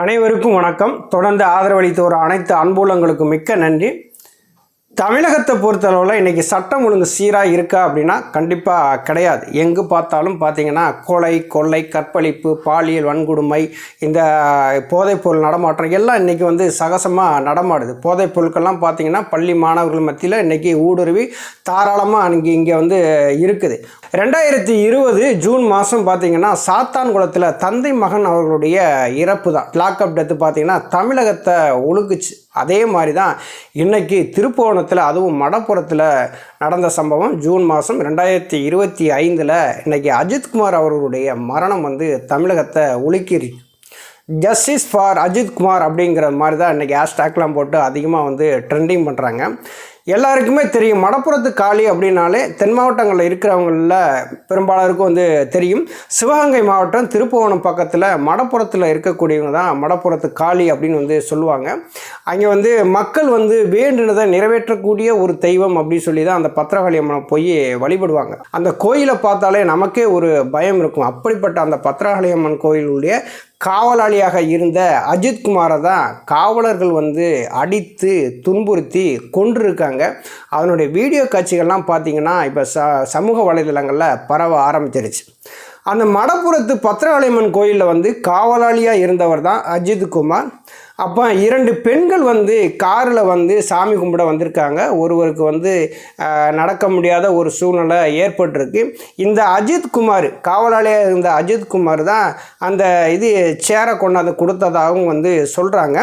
அனைவருக்கும் வணக்கம். தொடர்ந்து ஆதரவளித்து வரும் அனைத்து அன்புள்ளங்களுக்கும் மிக்க நன்றி. தமிழகத்தை பொறுத்தளவில் இன்றைக்கி சட்டம் ஒழுங்கு சீராக இருக்கா அப்படின்னா கண்டிப்பாக கிடையாது. எங்கு பார்த்தாலும் பார்த்தீங்கன்னா கொலை கொள்ளை கற்பழிப்பு பாலியல் வன்கொடுமை இந்த போதைப்பொருள் நடமாட்டம் எல்லாம் இன்றைக்கி வந்து சகசமாக நடமாடுது. போதைப் பொருட்கள்லாம் பார்த்திங்கன்னா பள்ளி மாணவர்கள் மத்தியில் இன்றைக்கி ஊடுருவி தாராளமாக இங்கே இங்கே வந்து இருக்குது. ரெண்டாயிரத்தி இருபது ஜூன் மாதம் பார்த்தீங்கன்னா சாத்தான்குளத்தில் தந்தை மகன் அவர்களுடைய இறப்பு தான் லாக்அப் டெத்து பார்த்திங்கன்னா தமிழகத்தை ஒழுக்குச்சு. அதே மாதிரி தான் இன்றைக்கி திருப்புவனத்தில் அதுவும் மடப்புறத்தில் நடந்த சம்பவம். ஜூன் மாதம் ரெண்டாயிரத்தி இருபத்தி ஐந்தில் இன்றைக்கி அஜித்குமார் அவர்களுடைய மரணம் வந்து தமிழகத்தை உலுக்கிருக்கு ஜஸ்டிஸ் ஃபார் அஜித்குமார் அப்படிங்கிற மாதிரி தான் இன்றைக்கி ஹேஷ்டேக்லாம் போட்டு அதிகமாக வந்து ட்ரெண்டிங் பண்ணுறாங்க எல்லாருக்குமே தெரியும். மடப்புறத்து காளி அப்படின்னாலே தென் மாவட்டங்களில் இருக்கிறவங்களில் பெரும்பாலருக்கும் வந்து தெரியும். சிவகங்கை மாவட்டம் திருப்புவனம் பக்கத்தில் மடப்புறத்தில் இருக்கக்கூடியவங்க தான் மடப்புறத்து காளி அப்படின்னு வந்து சொல்லுவாங்க. அங்கே வந்து மக்கள் வந்து வேண்டுனதை நிறைவேற்றக்கூடிய ஒரு தெய்வம் அப்படின்னு சொல்லி தான் அந்த பத்திரகாளி அம்மனை போய் வழிபடுவாங்க. அந்த கோயிலை பார்த்தாலே நமக்கே ஒரு பயம் இருக்கும். அப்படிப்பட்ட அந்த பத்திரகாளி அம்மன் கோயிலுடைய காவலாளியாக இருந்த அஜித்குமாரை தான் காவலர்கள் வந்து அடித்து துன்புறுத்தி கொண்டிருக்காங்க அதனுடைய வீடியோ காட்சிகள்லாம் பார்த்திங்கன்னா இப்போ ச சமூக வலைதளங்களில் பரவ ஆரம்பிச்சிருச்சு. அந்த மடப்புறத்து பத்திரகாளியம்மன் கோயிலில் வந்து காவலாளியாக இருந்தவர் தான் அஜித்குமார் அப்போ இரண்டு பெண்கள் வந்து காரில் வந்து சாமி கும்பிட வந்திருக்காங்க. ஒருவருக்கு வந்து நடக்க முடியாத ஒரு சூழ்நிலை ஏற்பட்டிருக்கு. இந்த அஜித் குமார் காவலாளியாக இருந்த அஜித் குமார் தான் அந்த இது சேரை கொண்டாந்து கொடுத்ததாகவும் வந்து சொல்கிறாங்க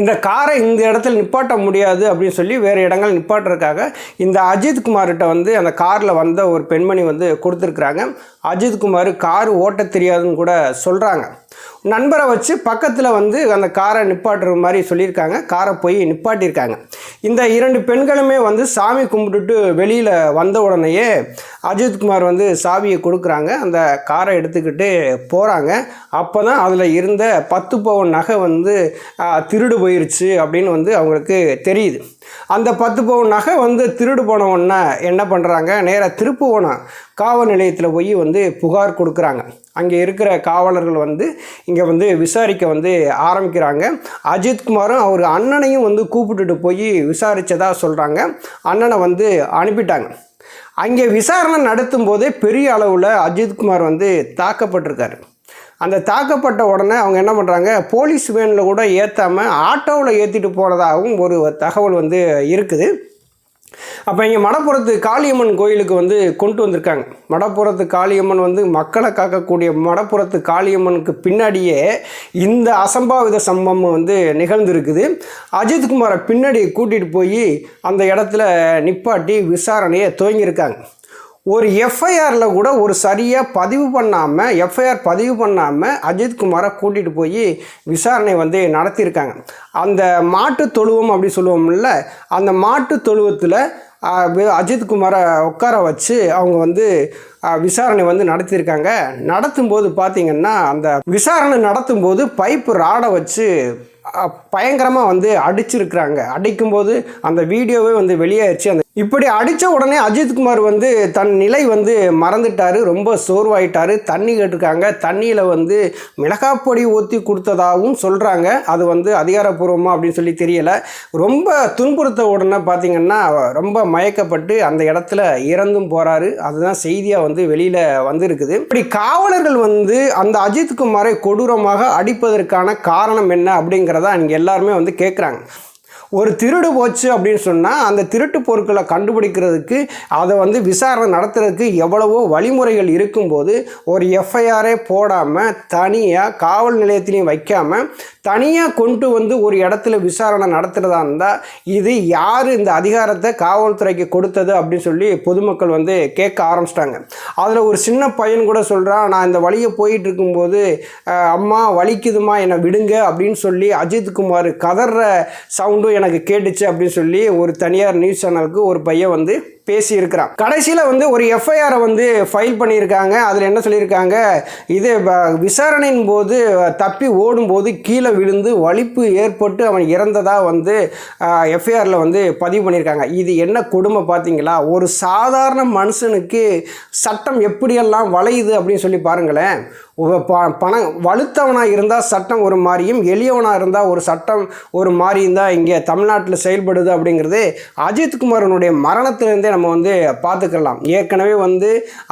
இந்த காரை இந்த இடத்துல நிப்பாட்ட முடியாது அப்படின்னு சொல்லி வேறு இடங்கள் நிப்பாட்டுறதுக்காக இந்த அஜித் குமார்கிட்ட வந்து அந்த காரில் வந்த ஒரு பெண்மணி வந்து கொடுத்துருக்குறாங்க. அஜித் குமார் கார் ஓட்ட தெரியாதுன்னு கூட சொல்கிறாங்க நண்பரை வச்சு பக்கத்தில் வந்து அந்த காரை நிப்பாட்டுற மாதிரி சொல்லியிருக்காங்க. காரை போய் நிப்பாட்டியிருக்காங்க. இந்த இரண்டு பெண்களுமே வந்து சாமி கும்பிட்டுட்டு வெளியில் வந்த உடனேயே அஜித்குமார் வந்து சாவியை கொடுக்குறாங்க. அந்த காரை எடுத்துக்கிட்டு போகிறாங்க அப்போ தான் அதில் இருந்த பத்து பவுன் நகை வந்து திருடு போயிருச்சு அப்படின்னு வந்து அவங்களுக்கு தெரியுது. அந்த பத்து பவுன் நகை வந்து திருடு போன என்ன பண்ணுறாங்க நேராக திருப்புவனம் காவல் நிலையத்தில் போய் வந்து புகார் கொடுக்குறாங்க. அங்கே இருக்கிற காவலர்கள் வந்து இங்கே வந்து விசாரிக்க வந்து ஆரம்பிக்கிறாங்க. அஜித்குமாரும் அவர் அண்ணனையும் வந்து கூப்பிட்டுட்டு போய் விசாரித்ததா சொல்கிறாங்க அண்ணனை வந்து அனுப்பிட்டாங்க. அங்கே விசாரணை நடத்தும் போதே பெரிய அளவில் அஜித்குமார் வந்து தாக்கப்பட்டிருக்காரு. அந்த தாக்கப்பட்ட உடனே அவங்க என்ன பண்ணுறாங்க போலீஸ் வேனில் கூட ஏற்றாமல் ஆட்டோவில் ஏற்றிட்டு போகிறதாகவும் ஒரு தகவல் வந்து இருக்குது. அப்போ இங்கே மடப்புறத்து காளியம்மன் கோயிலுக்கு வந்து கொண்டு வந்திருக்காங்க. மடப்புறத்து காளியம்மன் வந்து மக்களை காக்கக்கூடிய மடப்புறத்து காளியம்மனுக்கு பின்னாடியே இந்த அசம்பாவித சம்பவம் வந்து நிகழ்ந்திருக்குது. அஜித்குமாரை பின்னாடி கூட்டிகிட்டு போய் அந்த இடத்துல நிப்பாட்டி விசாரணையை துவங்கியிருக்காங்க. ஒரு எஃப்ஐஆரில் கூட ஒரு சரியாக பதிவு பண்ணாமல் எஃப்ஐஆர் பதிவு பண்ணாமல் அஜித்குமாரை கூட்டிகிட்டு போய் விசாரணை வந்து நடத்தியிருக்காங்க. அந்த மாட்டு தொழுவம் அப்படி சொல்லுவோம்ல அந்த மாட்டு தொழுவத்தில் அஜித்குமாரை உட்கார வச்சு அவங்க வந்து விசாரணை வந்து நடத்தியிருக்காங்க. நடத்தும்போது பார்த்திங்கன்னா அந்த விசாரணை நடத்தும்போது பைப்பு ராடை வச்சு பயங்கரமாக வந்து அடிச்சிருக்கிறாங்க. அடிக்கும்போது அந்த வீடியோவே வந்து வெளியாயிருச்சு. அந்த இப்படி அடித்த உடனே அஜித்குமார் வந்து தன் நிலை வந்து மறந்துட்டாரு. ரொம்ப சோர்வாயிட்டார். தண்ணி கேட்டிருக்காங்க. தண்ணியில் வந்து மிளகாப்பொடி ஊற்றி கொடுத்ததாகவும் சொல்கிறாங்க அது வந்து அதிகாரப்பூர்வமாக அப்படின்னு சொல்லி தெரியலை. ரொம்ப துன்புறுத்த உடனே பார்த்தீங்கன்னா ரொம்ப மயக்கப்பட்டு அந்த இடத்துல இறந்தும் போகிறாரு அதுதான் செய்தியாக வந்து வெளியில் வந்திருக்குது. இப்படி காவலர்கள் வந்து அந்த அஜித்குமாரை கொடூரமாக அடிப்பதற்கான காரணம் என்ன அப்படிங்கிறத இங்கே எல்லாருமே வந்து கேட்குறாங்க ஒரு திருடு போச்சு அப்படின்னு சொன்னால் அந்த திருட்டு பொருட்களை கண்டுபிடிக்கிறதுக்கு அதை வந்து விசாரணை நடத்துறதுக்கு எவ்வளவோ வழிமுறைகள் இருக்கும்போது ஒரு எஃப்ஐஆரே போடாமல் தனியாக காவல் நிலையத்திலையும் வைக்காமல் தனியாக கொண்டு வந்து ஒரு இடத்துல விசாரணை நடத்துகிறதா இருந்தால் இது யார் இந்த அதிகாரத்தை காவல்துறைக்கு கொடுத்தது அப்படின்னு சொல்லி பொதுமக்கள் வந்து கேட்க ஆரம்பிச்சிட்டாங்க. அதில் ஒரு சின்ன பையன் கூட சொல்கிறான் நான் இந்த வழியை போயிட்டு இருக்கும்போது அம்மா வலிக்குதுமா என்னை விடுங்க அப்படின்னு சொல்லி அஜித்குமார் கதற சவுண்டும் எனக்கு கேட்டுச்சு அப்படின்னு சொல்லி ஒரு தனியார் நியூஸ் சேனலுக்கு ஒரு பையன் வந்து பேசியிருக்கிறான். கடைசியில் வந்து ஒரு எஃப்ஐஆரை வந்து ஃபைல் பண்ணியிருக்காங்க. அதில் என்ன சொல்லியிருக்காங்க? இது விசாரணையின் போது தப்பி ஓடும்போது கீழே விழுந்து வலிப்பு ஏற்பட்டு அவன் இறந்ததாக வந்து எஃப்ஐஆரில் வந்து பதிவு பண்ணியிருக்காங்க. இது என்ன கொடுமை பார்த்தீங்களா ஒரு சாதாரண மனுஷனுக்கு சட்டம் எப்படியெல்லாம் வளையுது அப்படின்னு சொல்லி பாருங்களேன். ப- பணம் வலுத்தவனாக இருந்தால் சட்டம் ஒரு மாதிரியும் எளியவனாக இருந்தால் ஒரு சட்டம் ஒரு மாதிரியும் தான் இங்கே தமிழ்நாட்டில் செயல்படுது அப்படிங்கிறது அஜித்குமாரனுடைய மரணத்திலேருந்தே நம்ம வந்து பார்த்துக்கலாம். ஏற்கனவே வந்து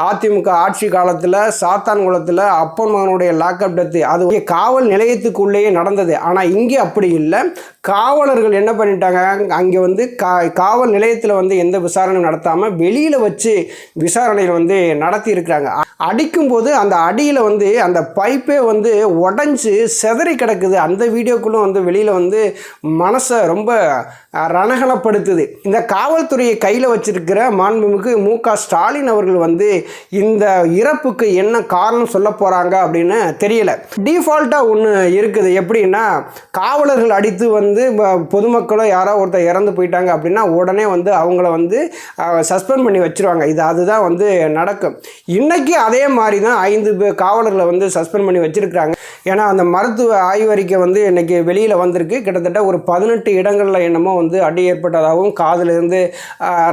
அதிமுக ஆட்சி காலத்தில் சாத்தான்குளத்தில் அப்பன் மகனுடைய லாக்அப் டெத்து அது காவல் நிலையத்துக்குள்ளேயே நடந்தது. ஆனால் இங்கே அப்படி இல்லை. காவலர்கள் என்ன பண்ணிட்டாங்க? அங்கே வந்து கா காவல் நிலையத்தில் வந்து எந்த விசாரணையும் நடத்தாமல் வெளியில் வச்சு விசாரணையில் வந்து நடத்தி இருக்கிறாங்க. அடிக்கும்போது அந்த அடியில் வந்து அந்த பைப்பே வந்து உடஞ்சி செதறி கிடக்குது. அந்த வீடியோக்குள்ளும் வந்து வெளியில் வந்து மனசை ரொம்ப ரணகலப்படுத்துது. இந்த காவல்துறையை கையில் வச்சிருக்கிற மாண்புமிகு மு க ஸ்டாலின் அவர்கள் வந்து இந்த இறப்புக்கு என்ன காரணம் சொல்ல போகிறாங்க அப்படின்னு தெரியல. டிஃபால்ட்டாக ஒன்று இருக்குது. எப்படின்னா காவலர்கள் அடித்து வந்து வந்து பொதுமக்களோ யாரோ ஒருத்தர் இறந்து போயிட்டாங்க அப்படின்னா உடனே வந்து அவங்கள வந்து சஸ்பெண்ட் பண்ணி வச்சிருவாங்க. இது அதுதான் வந்து நடக்கும். இன்றைக்கி அதே மாதிரி தான் ஐந்து பேர் காவலர்களை வந்து சஸ்பெண்ட் பண்ணி வச்சுருக்கிறாங்க. ஏன்னா அந்த மருத்துவ ஆய்வறிக்கை வந்து இன்றைக்கி வெளியில் வந்திருக்கு. கிட்டத்தட்ட ஒரு பதினெட்டு இடங்களில் என்னமோ வந்து அடி ஏற்பட்டதாகவும் காதிலிருந்து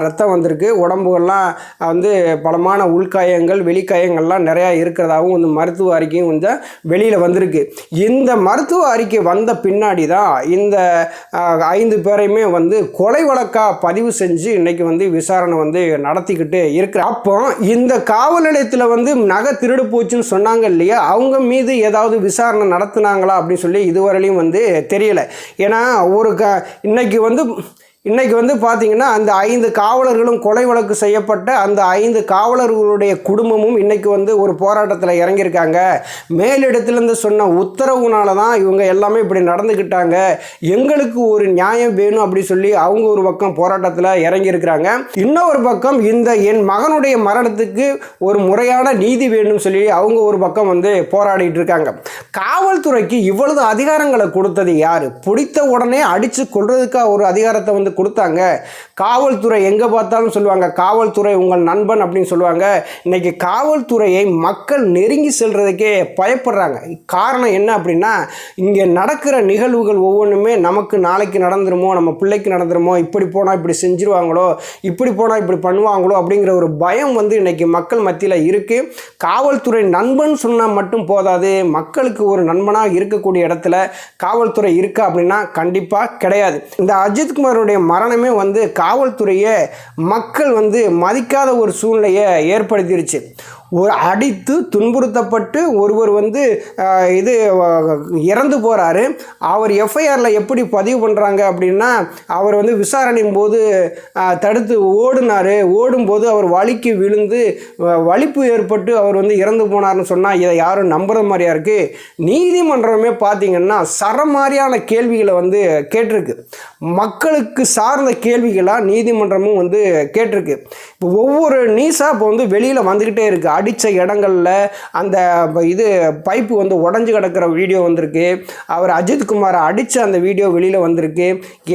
ரத்தம் வந்திருக்கு. உடம்புகள்லாம் வந்து பலமான உள்காயங்கள் வெளிக்காயங்கள்லாம் நிறையா இருக்கிறதாகவும் வந்து மருத்துவ அறிக்கையும் கொஞ்சம் வெளியில் வந்திருக்கு. இந்த மருத்துவ அறிக்கை வந்த பின்னாடி தான் இந்த ஐந்து பேரையுமே வந்து கொலை வழக்காக பதிவு செஞ்சு இன்னைக்கு வந்து விசாரணை வந்து நடத்திக்கிட்டு இருக்கிற அப்போ இந்த காவல் நிலையத்தில் வந்து நகை திருடு போச்சுன்னு சொன்னாங்க இல்லையா? அவங்க மீது ஏதாவது விசாரணை நடத்துனாங்களா அப்படின்னு சொல்லி இதுவரையிலையும் வந்து தெரியலை. ஏன்னா ஒரு க இன்னைக்கு வந்து இன்றைக்கி வந்து பார்த்திங்கன்னா அந்த ஐந்து காவலர்களும் கொலை வழக்கு செய்யப்பட்ட அந்த ஐந்து காவலர்களுடைய குடும்பமும் இன்றைக்கி வந்து ஒரு போராட்டத்தில் இறங்கியிருக்காங்க. மேலிடத்துலேருந்து சொன்ன உத்தரவுனால தான் இவங்க எல்லாமே இப்படி நடந்துக்கிட்டாங்க எங்களுக்கு ஒரு நியாயம் வேணும் அப்படி சொல்லி அவங்க ஒரு பக்கம் போராட்டத்தில் இறங்கியிருக்கிறாங்க. இன்னொரு பக்கம் இந்த என் மகனுடைய மரணத்துக்கு ஒரு முறையான நீதி வேணும்னு சொல்லி அவங்க ஒரு பக்கம் வந்து போராடிட்டு இருக்காங்க. காவல்துறைக்கு இவ்வளவு அதிகாரங்களை கொடுத்தது யார்? பிடித்த உடனே அடித்து கொள்றதுக்காக ஒரு அதிகாரத்தை வந்து கொடுத்தாங்க. காவல்துறை எங்கே பார்த்தாலும் சொல்லுவாங்க காவல்துறை உங்கள் நண்பன் அப்படின்னு சொல்லுவாங்க. இன்னைக்கு காவல்துறையை மக்கள் நெருங்கி செல்கிறதுக்கே பயப்படுறாங்க. காரணம் என்ன அப்படின்னா இங்கே நடக்கிற நிகழ்வுகள் ஒவ்வொன்றுமே நமக்கு நாளைக்கு நடந்துருமோ நம்ம பிள்ளைக்கு நடந்துருமோ இப்படி போனால் இப்படி செஞ்சுருவாங்களோ இப்படி போனால் இப்படி பண்ணுவாங்களோ அப்படிங்கிற ஒரு பயம் வந்து இன்னைக்கு மக்கள் மத்தியில் இருக்குது காவல்துறை நண்பன் சொன்னால் மட்டும் போதாது. மக்களுக்கு ஒரு நண்பனாக இருக்கக்கூடிய இடத்துல காவல்துறை இருக்கா அப்படின்னா கண்டிப்பாக கிடையாது. இந்த அஜித்குமாருடைய மரணமே வந்து காவல்துறையை மக்கள் வந்து மதிக்காத ஒரு சூழ்நிலையை ஏற்படுத்திருச்சு. ஒரு அடித்து துன்புறுத்தப்பட்டு ஒருவர் வந்து இது இறந்து போகிறாரு அவர் எஃப்ஐஆரில் எப்படி பதிவு பண்ணுறாங்க அப்படின்னா அவர் வந்து விசாரணையின் போது தடுத்து ஓடினார். ஓடும்போது அவர் வலிக்கு விழுந்து வ- வலிப்பு ஏற்பட்டு அவர் வந்து இறந்து போனார்னு சொன்னால் இதை யாரும் நம்புகிற மாதிரியா இருக்குது நீதிமன்றமே பார்த்திங்கன்னா சரமாரியான கேள்விகளை வந்து கேட்டிருக்கு. மக்களுக்கு சார்ந்த கேள்விகளாக நீதிமன்றமும் வந்து கேட்டிருக்கு. இப்போ ஒவ்வொரு நீஸாக இப்போ வந்து வெளியில் வந்துக்கிட்டே இருக்குது அடித்த இடங்களில் அந்த இது பைப்பு வந்து உடஞ்சி கிடக்கிற வீடியோ வந்திருக்கு. அவர் அஜித்குமாரை அடித்த அந்த வீடியோ வெளியில் வந்திருக்கு.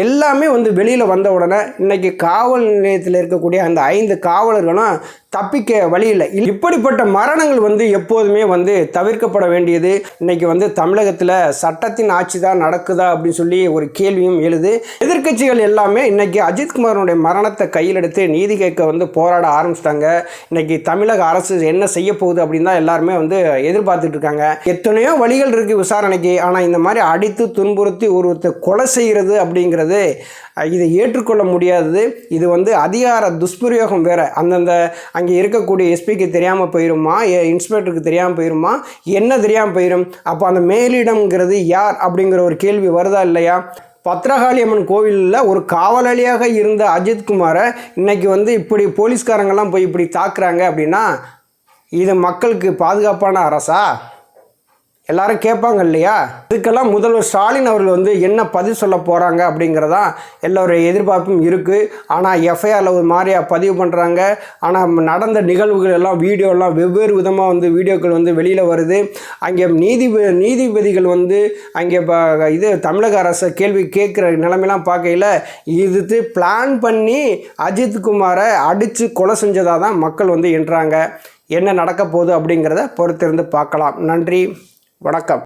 எல்லாமே வந்து வெளியில் வந்த உடனே இன்னைக்கு காவல் நிலையத்தில் இருக்கக்கூடிய அந்த ஐந்து காவலர்களும் தப்பிக்க வழி இல்லை. இப்படிப்பட்ட மரணங்கள் வந்து எப்போதுமே வந்து தவிர்க்கப்பட வேண்டியது. இன்னைக்கு வந்து தமிழகத்தில் சட்டத்தின் ஆட்சி தான் நடக்குதா அப்படின்னு சொல்லி ஒரு கேள்வியும் எழுது. எதிர்க்கட்சிகள் எல்லாமே இன்னைக்கு அஜித்குமாரனுடைய மரணத்தை கையில் எடுத்து நீதி கேட்க வந்து போராட ஆரம்பிச்சிட்டாங்க. இன்னைக்கு தமிழக அரசு என்ன செய்ய போகுது அப்படின்னு தான் எல்லாருமே வந்து எதிர்பார்த்துட்டு இருக்காங்க. எத்தனையோ வழிகள் இருக்குது விசாரணைக்கு. ஆனால் இந்த மாதிரி அடித்து துன்புறுத்தி ஒருத்தர் கொலை செய்கிறது அப்படிங்கிறது இதை ஏற்றுக்கொள்ள முடியாதது. இது வந்து அதிகார துஷ்பிரயோகம் வேறு. அந்தந்த அங்கே இருக்கக்கூடிய எஸ்பிக்கு தெரியாமல் போயிருமா? இன்ஸ்பெக்டருக்கு தெரியாமல் போயிருமா? என்ன தெரியாமல் போயிடும் அப்போ அந்த மேலிடம்ங்கிறது யார் அப்படிங்கிற ஒரு கேள்வி வருதா இல்லையா? பத்ரகாளி அம்மன் கோவிலில் ஒரு காவலாளியாக இருந்த அஜித்குமாரை இன்னைக்கு வந்து இப்படி போலீஸ்காரங்கெல்லாம் போய் இப்படி தாக்குறாங்க அப்படின்னா இது மக்களுக்கு பாதுகாப்பான அரசா? எல்லாரும் கேட்பாங்க இல்லையா? இதுக்கெல்லாம் முதல்வர் ஸ்டாலின் அவர்கள் வந்து என்ன பதில் சொல்ல போகிறாங்க அப்படிங்கிறதான் எல்லோருடைய எதிர்பார்ப்பும் இருக்குது ஆனால் எஃப்ஐஆரில் ஒரு மாதிரியாக பதிவு பண்ணுறாங்க ஆனால் நடந்த நிகழ்வுகள் எல்லாம் வீடியோலாம் வெவ்வேறு விதமாக வந்து வீடியோக்கள் வந்து வெளியில் வருது. அங்கே நீதி நீதிபதிகள் வந்து அங்கே ப- இது தமிழக அரசை கேள்வி கேட்குற நிலைமையெல்லாம் பார்க்கையில் இது பிளான் பண்ணி அஜித் குமாரை அடித்து கொலை செஞ்சதாக தான் மக்கள் வந்து என்றாங்க. என்ன நடக்க போகுது அப்படிங்கிறத பொறுத்திருந்து பார்க்கலாம். நன்றி. வணக்கம்.